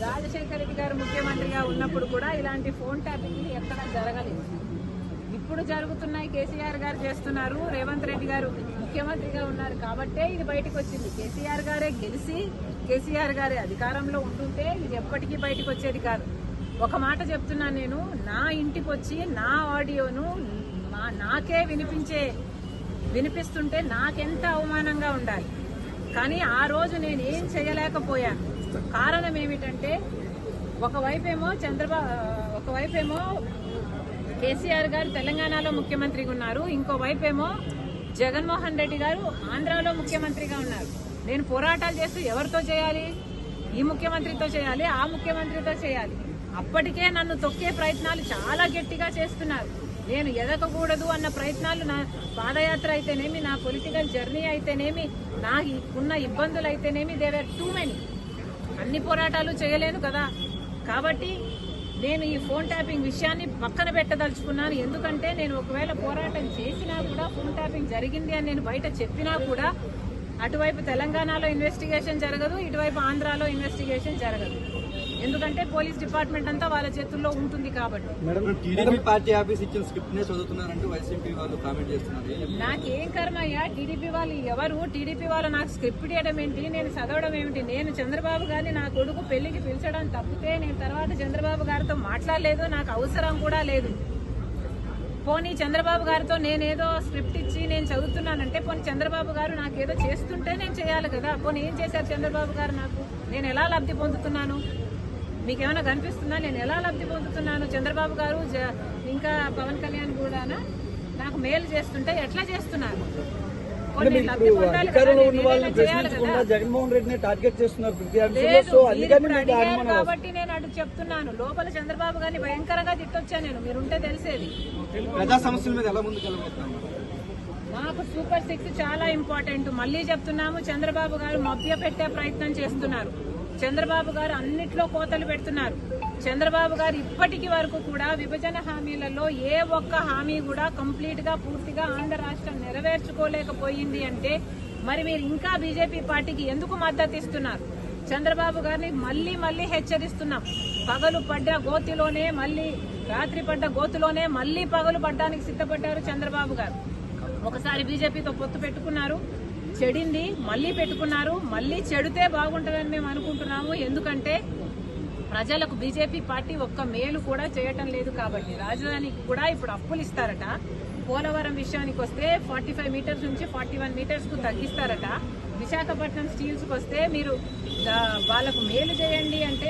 రాజశేఖర రెడ్డి గారు ముఖ్యమంత్రిగా ఉన్నప్పుడు కూడా ఇలాంటి ఫోన్ ట్యాపింగ్లు ఎక్కడ జరగలేదు. ఇప్పుడు జరుగుతున్నాయి కేసీఆర్ గారు చేస్తున్నారు రేవంత్ రెడ్డి గారు ముఖ్యమంత్రిగా ఉన్నారు కాబట్టే ఇది బయటకు వచ్చింది. కేసీఆర్ గారే గెలిచి కేసీఆర్ గారే అధికారంలో ఉంటుంటే ఇది ఎప్పటికీ బయటకు వచ్చేది కాదు. ఒక మాట చెప్తున్నాను నేను నా ఇంటికి వచ్చి నా ఆడియోను మా- నాకే వినిపించే వినిపిస్తుంటే నాకెంత అవమానంగా ఉండాలి. కానీ ఆ రోజు నేను ఏం చేయలేకపోయాను. కారణం ఏమిటంటే ఒకవైపేమో చంద్రబాబు ఒకవైపేమో కేసీఆర్ గారు తెలంగాణలో ముఖ్యమంత్రిగా ఉన్నారు. ఇంకోవైపేమో జగన్మోహన్ రెడ్డి గారు ఆంధ్రాలో ముఖ్యమంత్రిగా ఉన్నారు. నేను పోరాటాలు చేస్తూ ఎవరితో చేయాలి? ఈ ముఖ్యమంత్రితో చేయాలి? ఆ ముఖ్యమంత్రితో చేయాలి? అప్పటికే నన్ను తొక్కే ప్రయత్నాలు చాలా గట్టిగా చేస్తున్నారు. నేను ఎదగకూడదు అన్న ప్రయత్నాలు నా పాదయాత్ర అయితేనేమి నా పొలిటికల్ జర్నీ అయితేనేమి నా ఉన్న ఇబ్బందులు అయితేనేమి దేవర్ టూ మెనీ. అన్ని పోరాటాలు చేయలేను కదా. కాబట్టి నేను ఈ ఫోన్ ట్యాపింగ్ విషయాన్ని పక్కన పెట్టదలుచుకున్నాను. ఎందుకంటే నేను ఒకవేళ పోరాటం చేసినా కూడా ఫోన్ ట్యాపింగ్ జరిగింది అని నేను బయట చెప్పినా కూడా అటువైపు తెలంగాణలో ఇన్వెస్టిగేషన్ జరగదు ఇటువైపు ఆంధ్రాలో ఇన్వెస్టిగేషన్ జరగదు. ఎందుకంటే పోలీస్ డిపార్ట్మెంట్ అంతా వాళ్ళ చేతుల్లో ఉంటుంది కాబట్టి. మేడం టీడీపీ పార్టీ ఆఫీస్ ఇచ్చిన స్క్రిప్ట్ నే చదువుతున్నారంటూ వైసీపీ వాళ్ళు కామెంట్ చేస్తున్నారు. ఏం చెప్తారు? నాకేం కర్మ అయ్యా? టీడీపీ వాళ్ళు ఎవరు? టీడీపీ వాళ్ళు నాకు స్క్రిప్ట్ ఇవ్వడం ఏంటి? నేను చదవడం ఏమిటి? నేను చంద్రబాబు గారిని నా కొడుకు పెళ్ళికి పిలిచడం తప్పితే నేను తర్వాత చంద్రబాబు గారితో మాట్లాడలేదు నాకు అవసరం కూడా లేదు. పోనీ చంద్రబాబు గారితో నేనేదో స్క్రిప్ట్ ఇచ్చి నేను చదువుతున్నానంటే పోనీ చంద్రబాబు గారు నాకేదో చేస్తుంటే నేను చేయాలి కదా. పోనీ ఏం చేశారు చంద్రబాబు గారు నాకు? నేను ఎలా లబ్ధి పొందుతున్నాను? మీకేమైనా కనిపిస్తుందా? నేను ఎలా లబ్ధి పొందుతున్నాను? చంద్రబాబు గారు జ- ఇంకా పవన్ కళ్యాణ్ కూడా నాకు మేలు చేస్తుంటే ఎట్లా చేస్తున్నారు. జగన్మోహన్ రెడ్డిని టార్గెట్. కాబట్టి నేను అటు చెప్తున్నాను. లోపల చంద్రబాబు గారిని భయంకరంగా తిట్టొచ్చా నేను? మీరుంటే తెలిసేది. ప్రజా సమస్యల మీద ఎలా మాకు సూపర్ సిక్స్ చాలా ఇంపార్టెంట్. మళ్ళీ చెప్తున్నాము చంద్రబాబు గారు మభ్య పెట్టే ప్రయత్నం చేస్తున్నారు. చంద్రబాబు గారు అన్నిట్లో కోతలు పెడుతున్నారు. చంద్రబాబు గారు ఇప్పటికి వరకు కూడా విభజన హామీలలో ఏ ఒక్క హామీ కూడా కంప్లీట్గా పూర్తిగా ఆంధ్ర రాష్ట్రం నెరవేర్చుకోలేకపోయింది అంటే మరి మీరు ఇంకా బీజేపీ పార్టీకి ఎందుకు మద్దతు ఇస్తున్నారు? చంద్రబాబు గారిని మళ్ళీ మళ్ళీ హెచ్చరిస్తున్నాం. పగలు పడ్డ గోతిలోనే మళ్ళీ రాత్రి పడ్డ గోతిలోనే మళ్ళీ పగలు పడ్డానికి సిద్ధపడ్డారు చంద్రబాబు గారు. ఒకసారి బీజేపీతో పొత్తు పెట్టుకున్నారు. చెడింది మళ్ళీ పెట్టుకున్నారు. మళ్ళీ చెడితే బాగుంటుందని మేము అనుకుంటున్నాము. ఎందుకంటే ప్రజలకు బీజేపీ పార్టీ ఒక్క మేలు కూడా చేయటం లేదు కాబట్టి. రాజధానికి కూడా ఇప్పుడు అప్పులు ఇస్తారట. పోలవరం విషయానికి వస్తే ఫార్టీ ఫైవ్ మీటర్స్ నుంచి ఫార్టీ వన్ మీటర్స్కు తగ్గిస్తారట. విశాఖపట్నం స్టీల్స్కి వస్తే మీరు వాళ్ళకు మేలు చేయండి అంటే